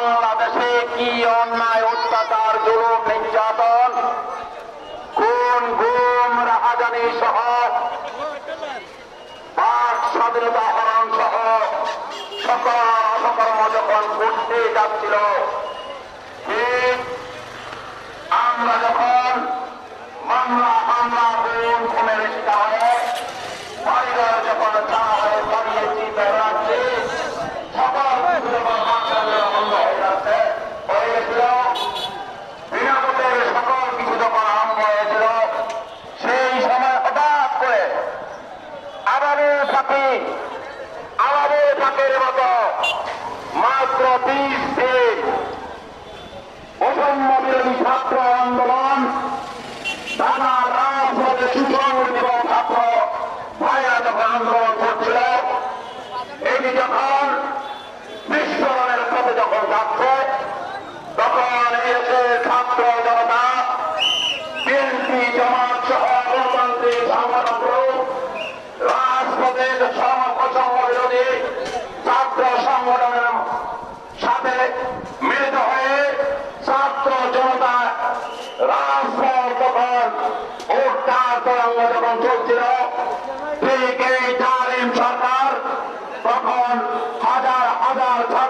বাংলাদেশে কি অন্যায়, অত্যাচার, জুলুম, নির্যাতন? খুন, গুম, রাহাজানি সহ স্বাধীনতা হরণ সহ সকল অপকর্ম যখন ঘটতে যাচ্ছিল নেই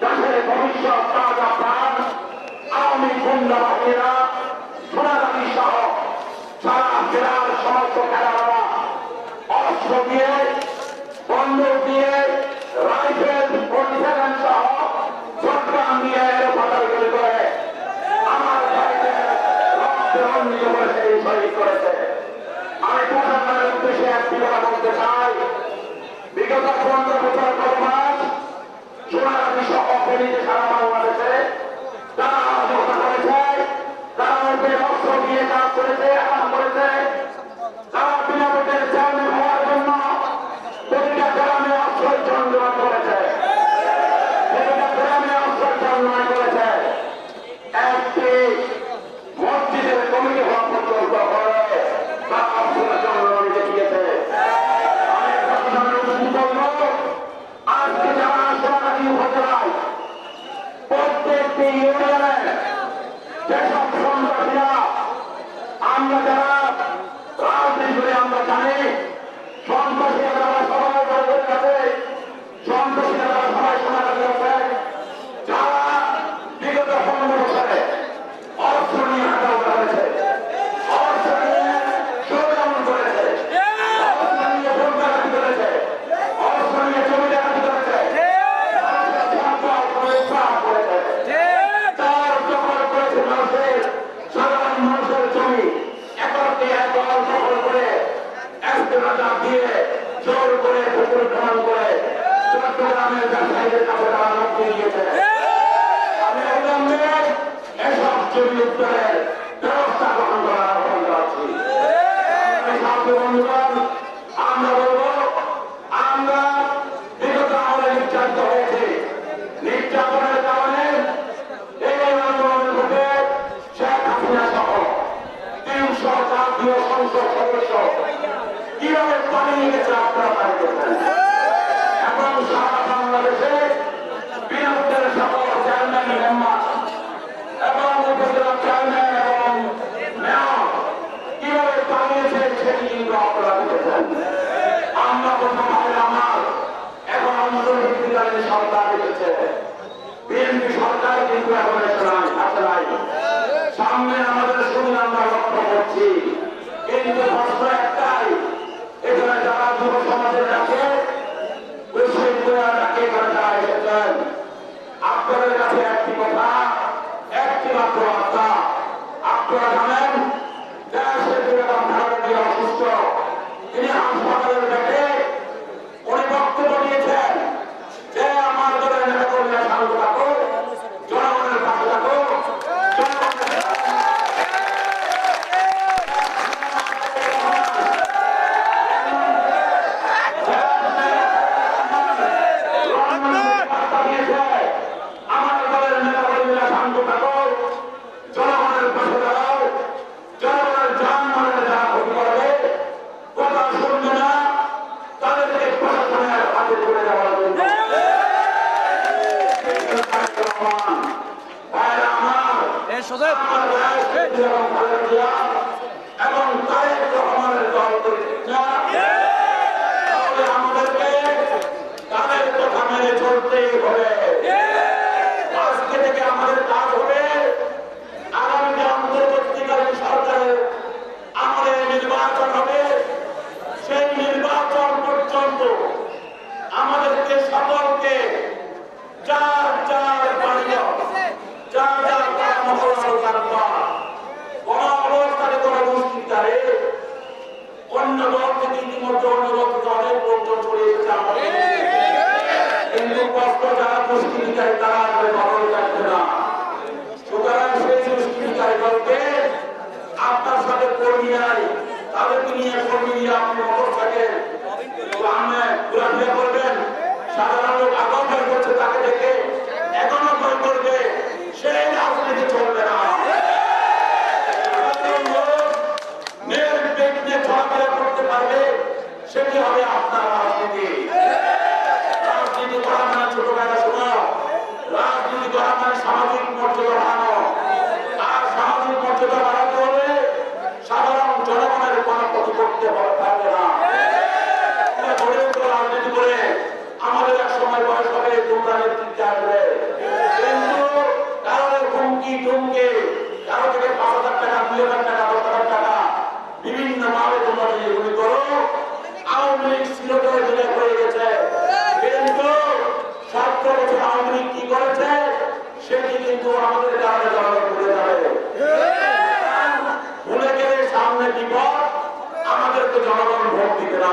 দেশের ভবিষ্যৎ তাজা প্রাণ আওয়ামী গুন্ডা বাহিনীরা সোনাদাবি সহ সারা জেলার সমস্ত খেলাধুলা অস্ত্র দিয়ে, বন্দুক দিয়ে, রাইফেল সেভেন সহ চট্টগ্রাম দিয়ে পাতাগুলি করে আমার ভাইদের রক্তে রঞ্জিত করেছে এই শহীদ করেছে। আমি প্রশাসনের উদ্দেশ্যে একটি কথা বলতে চাই। বিগত পনেরো বছর কত মাস সোনারাজি সহ ফেনীতে সারা বাংলাদেশে তারা আত্মহত্যা করেছে তারা মধ্যে অস্ত্র দিয়ে কাজ করেছে আরাম করেছে তারা বিনা ভোটের চেয়ারম্যান হওয়ার জন্য প্রতিটা গ্রামে অস্ত্র চন্দ্রন করেছে প্রতিটা গ্রামে অস্ত্র চন্দ্রন করেছে একটি মসজিদের কমিটি হওয়া পর্যন্ত করে তারা অস্ত্র চন্দ্রন দেখিয়েছে আমি প্রশাসনের উদ্দেশ্যে বলব আজকে যারা সোনাগাজী উপজেলায় প্রত্যেকটি ইউনিয়নে যেসব সন্ত্রাসীরা আমরা যারা রাজনীতি করে আমরা জানি সন্ত্রাসীরা যারা সবাই বড় কাছে সন্ত্রাসীরা যারা সবাই সোনাগাজী আছে যারা বিগত পনেরো বছরে অস্ত্র নিয়ে হাঁটা করেছে অস্ত্র নিয়ে ষড়যন্ত্র করেছে অস্ত্র নিয়ে ভোট ডাকাতি করেছে অস্ত্র নিয়ে জমি ডাকাতি করেছে তার দখল করেছে মানুষের সাধারণ মানুষের জমি একরকে একর দখল করে একজনতা দিয়ে জোর করে পুকুর করে চট্টগ্রামের ব্যবসায়ীদের কাছে তারা লক্ষ্য অবিলম্বে এসব জমি উত্তরের ব্যবস্থা গ্রহণ করার আহ্বান জানাচ্ছি এসেছে বিএনপি সরকার কিন্তু এখন এসে নাই আসে নাই। সামনে আমাদের শুনে আমরা লক্ষ্য করছি। কিন্তু প্রশ্ন একটাই, এখানে যারা যুব সমাজের কাছে বিশ্ববিদ্যালয়ের ডাকে এখানে যারা এসেছেন। আপনাদের কাছে একটি কথা সোজা এবং তারেক রহমানের দল করেছে আমাদেরকে তাদের কথা মেনে চলতেই হবে। আজকে থেকে আমাদের কাজ হবে করতে পারতাম দিবে না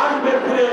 আসবে ফিরে